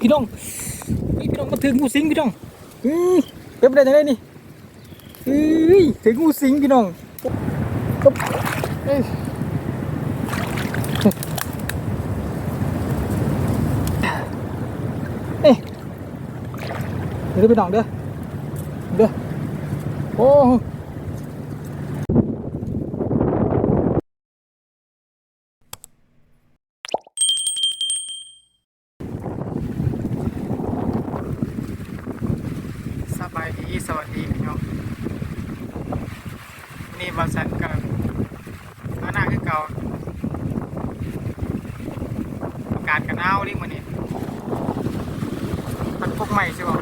พี่น้องนี่พี่น้องมาถึงงูสิงพี่น้องอือเป็นไปได้ยังไงนี่อือถึงงูสิงพี่น้องก็เอ้ยเอ้ยเดี๋ยวพี่น้องเด้อเด้อโอ้ สบายดีสวัสดีพี่น้องนี่ บาสันกับมาหน้าคือเก่าอากาศกันหนาดิมื้อนี้มันพวกใหม่ใช่ป่ะ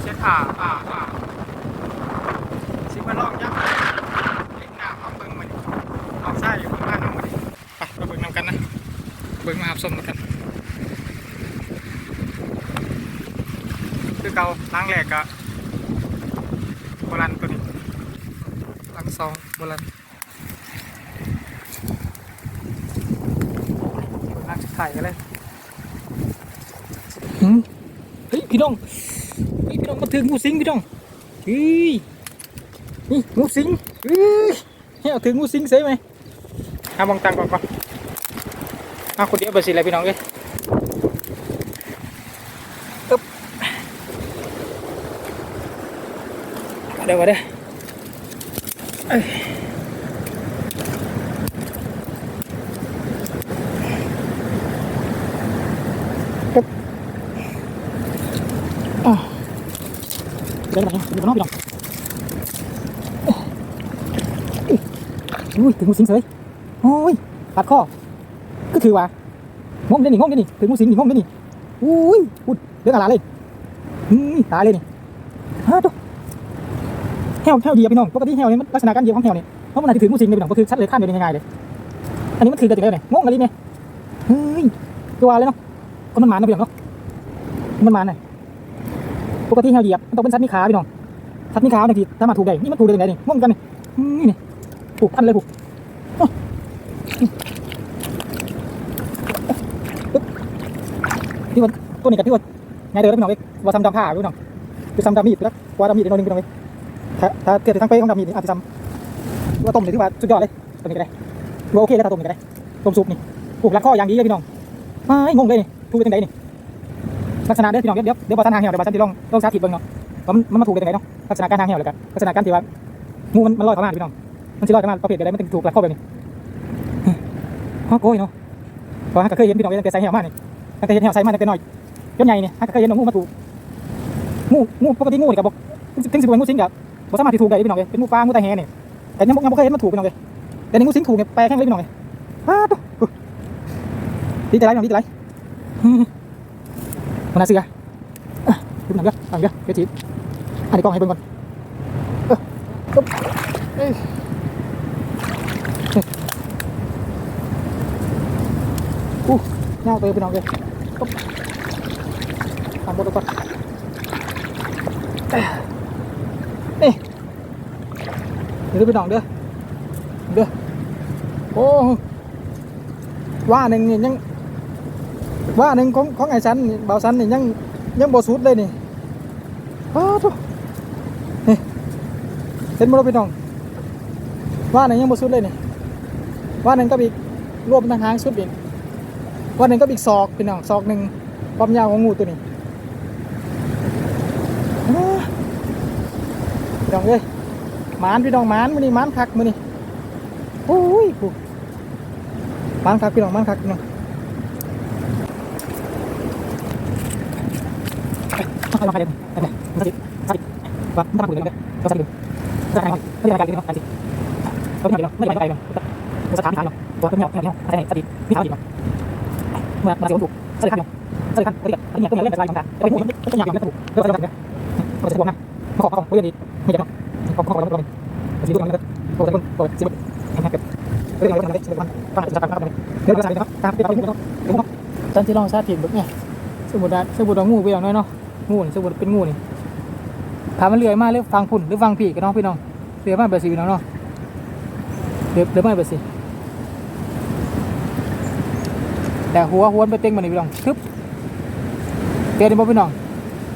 เช็ดอ่าอ่าอ่าสิมาลองยักษ์เล็กหน้าเอาเบิ่งมื้อนี้ออกใช่อยู่เบิ่งบ้านน้องมื้อนี้ไปมาเบิ่งนำกันนะเบิ่งมาอาบส้มกันคือเก่าล้างแหลกอะโบราณตัวนี้ล้าง ซองโบราณล้างไข่กันเลยหืมเฮ้ยพี่น้องเฮ้ยพี่น้องมาถึงงูสิงพี่น้องเฮ้ยนี่งูสิงเฮ้ยให้เอาถึงงูสิงเสียไหมเอามองตังก่อนก่อนเอาคนเดียวไปสิเลยพี่น้องเอ้ยมาเด้อมาเด้อ เอ้ยปึ๊บอะเดินไปเดินไปนอกพี่น้องอุ้ยถึงงูสิงเสยโอ้ยตัดข้อก็คือว่างงเด้นี่งงเด้นี่ถึงงูสิงนี่งงเด้นี่อุ้ยพูดเรื่องอะไรเลยอืมตายเลยนี่ฮะตัว แฮวแฮวเดียวพี่น้องปกติแฮวนี่มันลักษณะการเหยียบของแฮวนี่เพราะมันอาจจะถืองูสิงเลยพี่น้องก็คือชัดเลยข้ามเดินง่ายๆเลยอันนี้มันถือกันจังเลยเนี่ยงงอะไรเนี่ยเฮ้ยตัวอะไรเนาะก็มันหมานะพี่น้องเนาะมันหมาน่ะปกติแฮวเหยียบมันต้องเป็นชัดมีขาพี่น้องชัดมีขาบางทีถ้ามาถูกได้นี่มันถูกได้ยังไงนี่งงกันนี่อืมนี่นี่ผูกพันเลยผูกโอ้ปึ๊บที่ว่าตัวนี้กับที่ว่าไงเดินพี่น้องเอ้ยว่าทำดำผ้าพี่น้องคือทำดำมีดแล้วว่าดำมีดอีกหน่อยหนึงพี่น้องเอ้ ถ้าถ้าเกิดทั้งเป๊ะของดำมีนี่อาจจะซ้ำว่าต้มนี่ถือว่าสุดยอดเลยตัวนี้ก็ได้ว่าโอเคแล้วถ้าต้มนี่ก็ได้ต้มซุปนี่ปลูกรัดข้ออย่างดีเลยพี่น้องไม่งงเลยนี่ถูกไปทางไหนนี่ลักษณะเด้อพี่น้องเดี๋ยวเดี๋ยวบอสันทางเหี่ยวเดี๋ยวบอสันจะลองลองสาธิตเบิ่งเนาะมันมันมาถูกไปทางไหนเนาะลักษณะการทางเหี่ยวเลยกันลักษณะการที่ว่างูมันมันลอยเข้ามาพี่น้องมันจะลอยเข้ามาประเภทอะไรมันถึงถูกรัดข้อแบบนี้ฮะโก้ยเนาะเพราะฮักก็เคยเห็นพี่น้องตั้งแต่ใส่เหี่ยวมากนี่ตั้งแต่เห็นเหี่ยวใส่มาตั้งแต่น้อยจนใหญ่นี่ฮักก็เคยเห็นงูมาถูกงูงูปกติงูนี่กับบอกถึงสิบเป็นงูสิงกับ บ่สามารถที่ถูกได้พี่น้องเอ้ยเป็นหมูปลาหมูตาแหนี่แต่ยังยังบ่เคยเห็นมันถูกพี่น้องเอ้ยแต่ในงูสิงถูกเนี่ยแปลแห้งเลยพี่น้องเอ้ยฮ่าตุ๊ดีใจไรน้องดีใจไรมันน่าเสืออะดูหนังเด้อหนังเด้อเดี๋ยวจีอันนี้กล้องให้เบิ่งก่อนเออปึ๊บเอ้ยอู้ยาวไปพี่น้องเอ้ยปึ๊บทำบทดูก่อน เอ้ยเดี๋ยวไปน้องเด้อเด้อโอ้ว่าหนึ่งนี่ยังว่าหนึ่งของของไอ้สันนี่เบาสันนี่ยังยังบ่สุดเลยนี่อ้าทุนี่เห็นบ่ล่ะพี่น้องว่าหนึ่งยังบ่สุดเลยนี่ว่าหนึ่งก็อีกรวมทางหางสุดอีกว่าหนึ่งก็อีกศอกพี่น้องศอกหนึ่งความยาวของงูตัวนี้อ้าพี่น้องเอ้ย มานพี่น้องมานมือนี้มานคักมือนี้โอ้ยกูหมานคักพี่น้องมานคักพี่น้องไปลองไปเดี๋ยวไปเลยมาสิมาสิว่ามันต้องมาคุยกันเลยเราสักนิดจะทำอะไรไม่ได้รายการเลยพี่น้องสิเราไม่ได้ไม่ได้ไปเนาะเราสถานฐานเนาะตัวเพื่อนเพื่อนเนาะอะไรสติมีเท้าดีเนาะเมื่อมาเสียวันถูกสติขั้นเนาะสติขั้นปกติอันนี้ตัวนี้เล่นแบบไรของตาแต่ไปพูดมันจะหยาบอยู่แล้วถูกเรื่องอะไรกันเนี่ยเราจะทวงนะมาขอมาขอคุยกันดีไม่ได้เนาะ ขอขอขอเราเราสีดูกันนะครับโปรตีนโปรตีนสิบแข็งแรงเรื่องอะไรก็ทำได้สิบวันฟังจะทำครับเรื่องอะไรนะครับตามที่เราพูดนะครับเดี๋ยวตอนที่ลองสาธิตแบบเนี่ยสมุดสมุดงูไปอย่างน้อยเนาะงูนี่สมุดเป็นงูนี่ถามมันเลื้อยมาหรือฟังพุ่นหรือฟังผีกันน้องพี่น้องเลื้อยมาแบบสีพี่น้องเนาะเลื้อยเลื้อยมาแบบสีแต่หัวหัวไปเต็งมันนี่พี่น้องทึบเห็นบ่พี่น้อง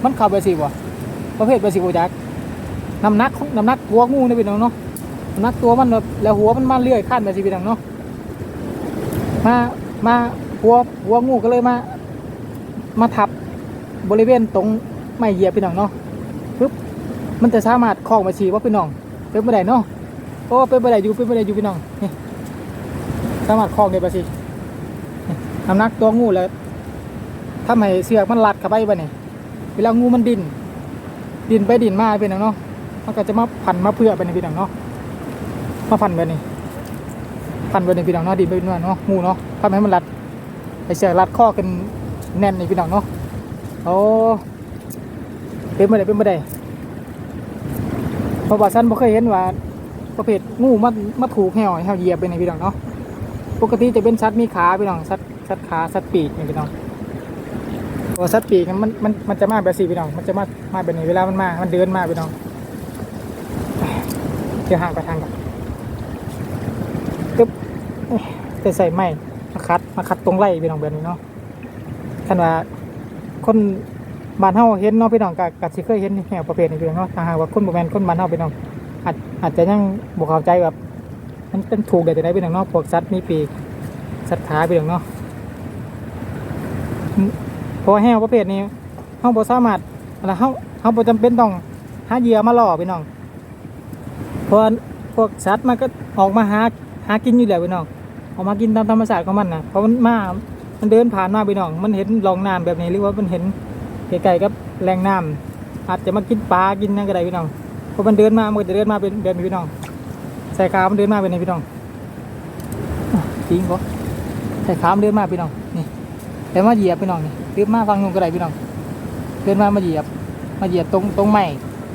มันเข้าไปสิบ่ประเภทไปสิบ่จัก น้ำหนักของน้ำหนักหัวงูนี่พี่น้องเนาะน้ำหนักตัวมันแบบแล้วหัวมันมาเลื่อยขั้นไปสิพี่น้องเนาะมามาหัวหัวงูก็เลยมา มาทับบริเวณตรงไม่เหยียบพี่น้องเนาะปึ๊บมันจะสามารถคล้องไปสิว่าพี่น้องเป็นไปได้เนาะโอ้เป็นไปได้อยู่เป็นไปได้อยู่พี่น้องนี่สามารถคล้องได้ไปสินี่น้ำหนักตัวงูแล้วทำให้เสือกมันรัดเข้าไปบ่เนี่ยเวลางูมันดิน ดินไปดินมาเป็นอย่างเนาะ มันก็จะมาพันมาเพื่อเป็นพี่น้องเนาะมาพันไปนี่พันไปในพี่น้องเนาะดินไปดินมาเนาะงูเนาะทำให้มันรัดไอเสือรัดข้อกันแน่นในพี่น้องเนาะโอ้เป็นไม่ได้เป็นไม่ได้พราะว่าฉันไม่เคยเห็นว่าประเภทงูมามาถูกแหวให้เราเหยียบไปในพี่น้องเนาะปกติจะเป็นสัตว์มีขาพี่น้องสัตว์สัตว์ขาสัตว์ปีกนี่พี่น้องตัวสัตว์ปีกมันมันมันจะมาแบบสี่พี่น้อง มันจะมามาแบบนี้เวลามันมา มันเดินมาพี่น้อง เดี๋ยวหางไปทางกันตึ๊บจะใส่ไม้มาคัดมาคัดตรงไล่พี่น้องแบบนี้เนาะขนาดคนบ้านเฮาเห็นเนาะพี่น้องกะกะสิเคยเห็นแนวประเภทนี้พี่น้องเนาะถ้าหากว่าคนบ่แม่นคนบ้านเฮาพี่น้องอาจอาจจะยังบ่เข้าใจแบบมันเป็นถูกได้แต่ไหนพี่น้องเนาะพวกสัตว์มีปีกสัตว์ขาพี่น้องเนาะพราะว่าแห้วประเภทนี้เฮาบ่สามารถอะไรเฮาเฮาบ่จำเป็นต้องหาเหยื่อมาล่อพี่น้อง ราะว่าพวกสัตว์มันก็ออกมาหาหากินอยู่แล้วพี่น้องออกมากินตามธรรมชาติของมันนะเพราะมันมามันเดินผ่านมาพี่น้อง มันเห็นรองน้ำแบบนี้หรือว่ามันเห็นไกลๆกับแหล่งน้ำอาจจะมากินปลากินนั่นก็ได้พี่น้องเพราะมันเดินมามันจะเดินมาเป็นแบบนี้พี่น้องใส่ขามันเดินมาเป็นนี้พี่น้องจริงปะใส่ขามันเดินมาพี่น้องนี่แต่มาเหยียบพี่น้องนี่เดินมาฟังนู่นก็ได้พี่น้อง เดินมามาเหยียบ มาเหยียบตรงตรงไม้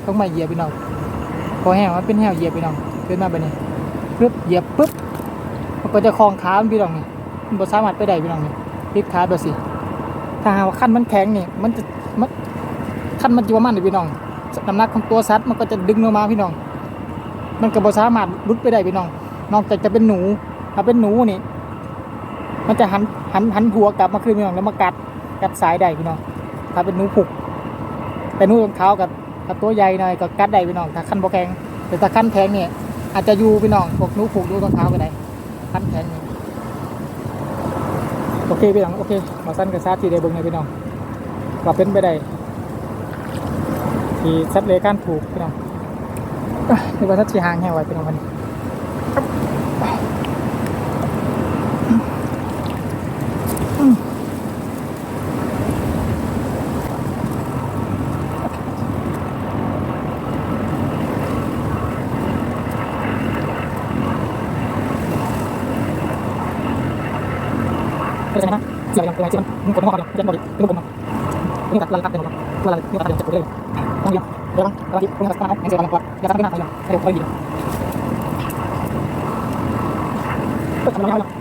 ตรงไม้เหยียบพี่น้อง พอแห้งมันเป็นแห้วเหยียบพี่น้องเดินมาแบบนี้ปึ๊บเหยียบปึ๊บมันก็จะคลองขามันพี่น้องนี่มันบ่สามารถไปได้พี่น้องนี่พลิกขาแบบสิถ้าหากว่าขั้นมันแข็งนี่มันจะมันขั้นมันจะว่ามันนี่พี่น้องน้ำหนักของตัวสัตว์มันก็จะดึงลงมาพี่น้อง มันก็บ่สามารถลุดไปได้พี่น้อง นอกจากจะเป็นหนูถ้าเป็นหนูนี่มันจะหันหันหันหัวกลับมาคืนพี่น้องแล้วมากัดกัดสายได้พี่น้องถ้าเป็นหนูผูกแต่หนูของเขากับ กับตัวใหญ่หน่อยก็กัดได้พี่น้องถ้าขั้นบ่แข็งแต่ถ้าขั้นแข็งเนี่ยอาจจะอยู่พี่น้องพวกนูผูกดูรองเท้าไปไหนขั้นแข็งนี่โอเคพี่น้องโอเคมาสั้นกับซาที่ได้เบิ่งในพี่น้องก็เป็นไปได้ที่สัตว์เลื้ยคลานผูกพี่น้องนี่ว่าสัตว์ชีหางแห้งไว้พี่น้องคนนี้ เข้าใจไหมเสียบอย่างไรเสียบมันกดหัวกันยันบอดี้เป็นกลมนี่